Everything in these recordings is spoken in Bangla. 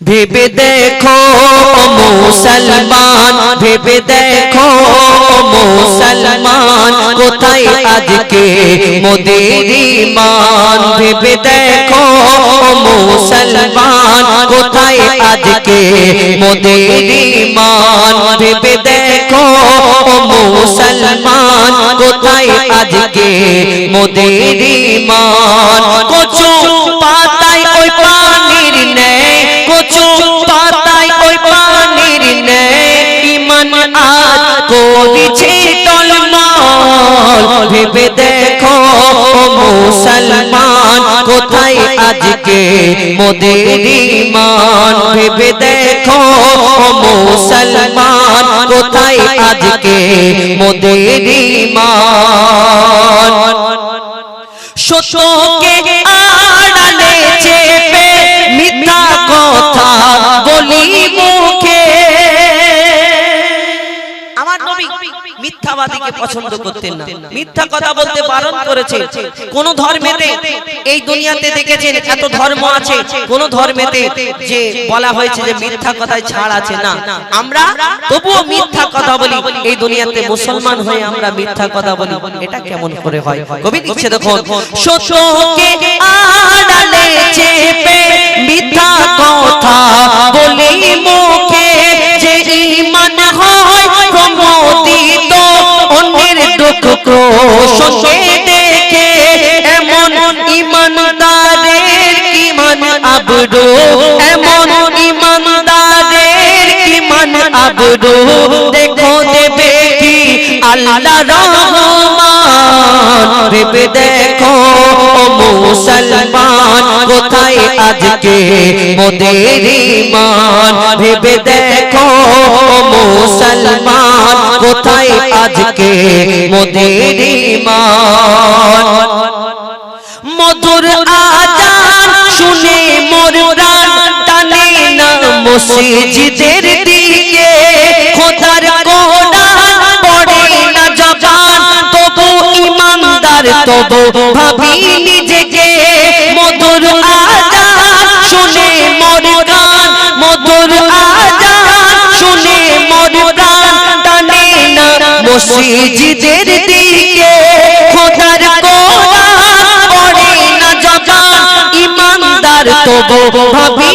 ভেবে দেখো মুসলমান। ভেবে দেখো মুসলমান, কোথায় আজকে মোদের ইমান ভেবে দেখো মুসলমান, কোথায় আজকে মোদের ইমান ভেবে দেখো মুসলমান, কোথায় আজকে মোদের ইমান টলমল। ভেবে দেখো মুসলমান, কোথায় আজকে মোদের ভেবে দেখো মুসলমান, কোথায় আজকে মোদের ইমান সত্যকে মিথ্যাবাদীকে পছন্দ করতেন না। মিথ্যা কথা বলতে বারণ করেছে। কোন ধর্মেতে এই দুনিয়াতে দেখেছেন এত ধর্ম আছে? কোন ধর্মেতে যে বলা হয়েছে যে মিথ্যা কথায় ছাড় আছে না। আমরা তবুও মিথ্যা কথা বলি। এই দুনিয়াতে মুসলমান হয়ে আমরা মিথ্যা কথা বলি। এটা কেমন করে হয়? কবি দিচ্ছে দেখুন। সত্যকে আড়ালে চেপে মিথ্যা সঙ্গে দেখে এমন ইমানদারের ইমান আবরু? এমন ইমানদারের ইমান আবরু? দেখো দেবে কি আল্লাহ ভেবে দেখো মুসলমান, কোথায় আজকে মোদের ইমান ভেবে দেখো মুসলমান, কোথায় আজকে ইমান মধুর আজান শুনে মোর প্রাণ টানে না মসজিদের ইমানদার তবু ভাবি নিজেকে মধুর আজান শুনে মোর মধুর আজান শুনে টানে না মসজিদের দিকে। খোদার কোরআন পড়ে না জবান, ইমানদার তবু ভাবি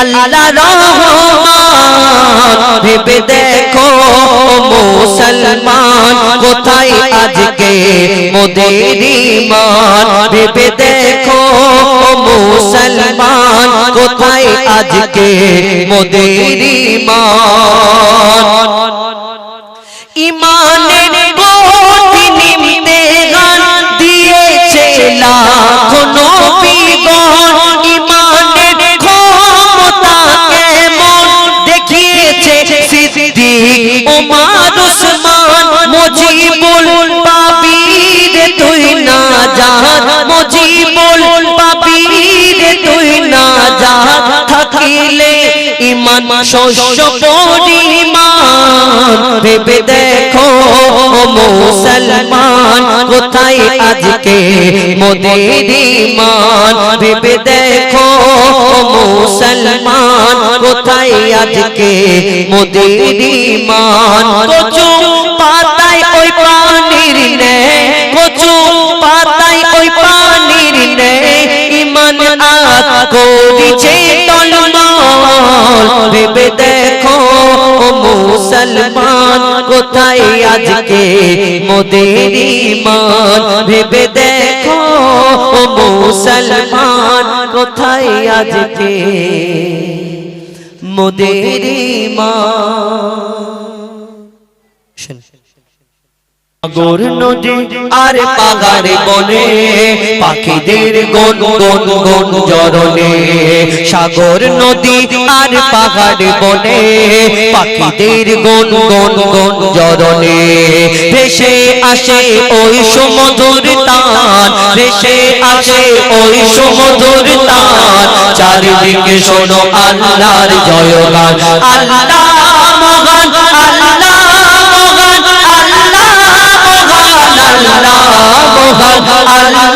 আল্লাহ রহমান, ভেবে দেখো মুসলমান, কোথায় আজকে মোদের ইমান ভেবে দেখো মুসলমান, কোথায় আজকে মোদের ইমান ইমানের ইমান শস্য পরিমাণ। ভেবে দেখো, মুসলমান, কোথায় আজকে মোদের ইমান ভেবে দেখো, মুসলমান, কোথায় আজকে মোদের কচু পাতায় ওই পানির নে কচু পাতায় ওই পানির নে ইমান আত করিছে ভেবে দেখো মুসলমান কোথায় আজকে মোদের ইমান ভেবে দেখো মুসলমান কোথায় আজকে মোদের ইমান সাগর নদী আর পাগারে বনে, পাখিদের গন গন গন জরনে সাগর নদী আর পাহাড় বনে, পাখিদের গন গন গন জরনে ভেসে আসে ওই সমুদ্র তান, ভেসে আসে ওই সমুদ্র তান। চারিদিকে শোনো আল্লাহর জয়গান, আল্লাহ মহান Allah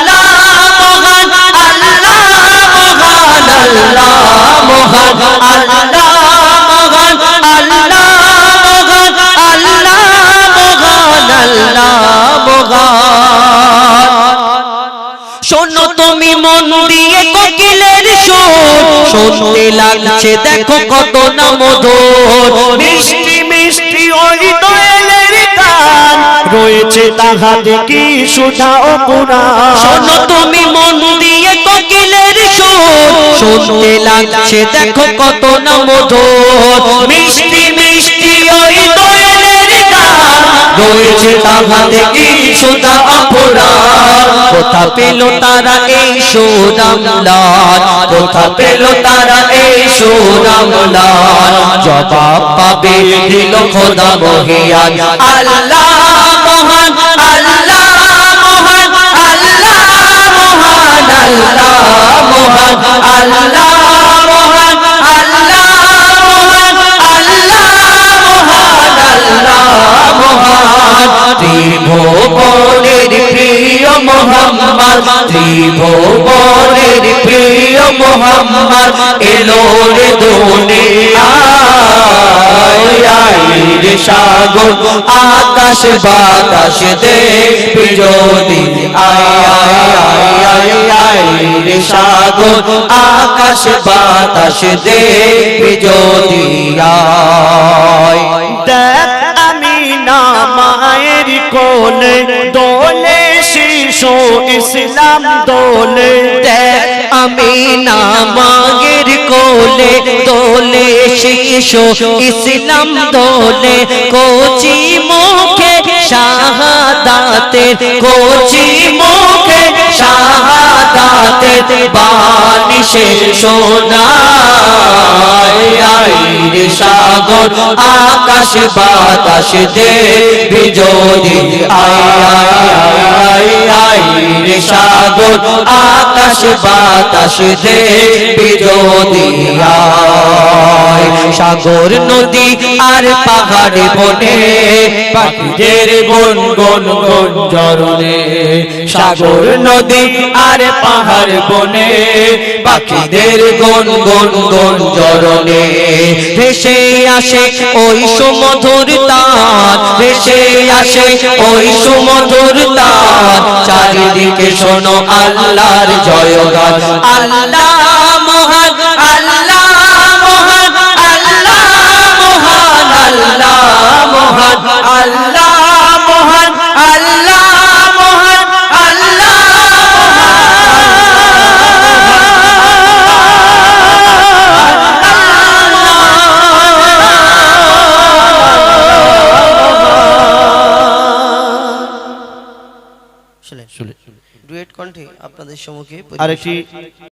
শুনতে লাগছে দেখো কত না মিষ্টি মিষ্টি ওই দোয়েলের গান রয়েছে তাহাতে কি সুধা ও পুরাণ শোনো তুমি মন দিয়ে কোকিলের সুর শুনতে লাগছে, দেখো কত না মধুর। মিষ্টি মিষ্টি ওই গান রয়েছে তাহাতে কোথা পেল তারা এই কোথা পেল তারা এই জবাব পাবে দিল খোদা আল্লাহ মহান আল্লাহ মহান আল্লাহ মহান, আল্লাহ মহান আল্লাহ মহান আল্লাহ মহান আল্লাহ মহান আল্লাহ মহান ত্রিভুবনের প্রিয় মোহাম্মদ, ত্রিভুবনের প্রিয় মোহাম্মদ, এলো রে দুনিয়ায় রে সাগর, আকাশ বাতাস দেখবি যদি রে সাগর, আকাশ বাতাস দেখবি যদি দেখ আমি না মায়ের কোলে, দোলে শিশু ইসলাম দোলে। দেখ আমি না কোলে দোলে শিশু ইসলাম দোলে কোচি মুখে শাহাদাতের কোচি মুখে শাহাদাতে বানিশে সোনায় আইরে সাগর, আকাশ বাতাস দে বিজোদি আয় আইরে সাগর, আকাশ বাতাস দে বিজোদি আয়, সাগর নদী আর পাহাড় বনে, পাখিদের গন গন গন জরনে সাগর নদী আর পাহাড় বনে, পাখিদের গন গন গন জরনে ভেসে আসে ওই সুমধুর তার, ভেসে আসে ওই সুমধুর তার। চারিদিকে শোনো আল্লাহর জয়গান, আল্লাহ সম্মুখে আরেকটি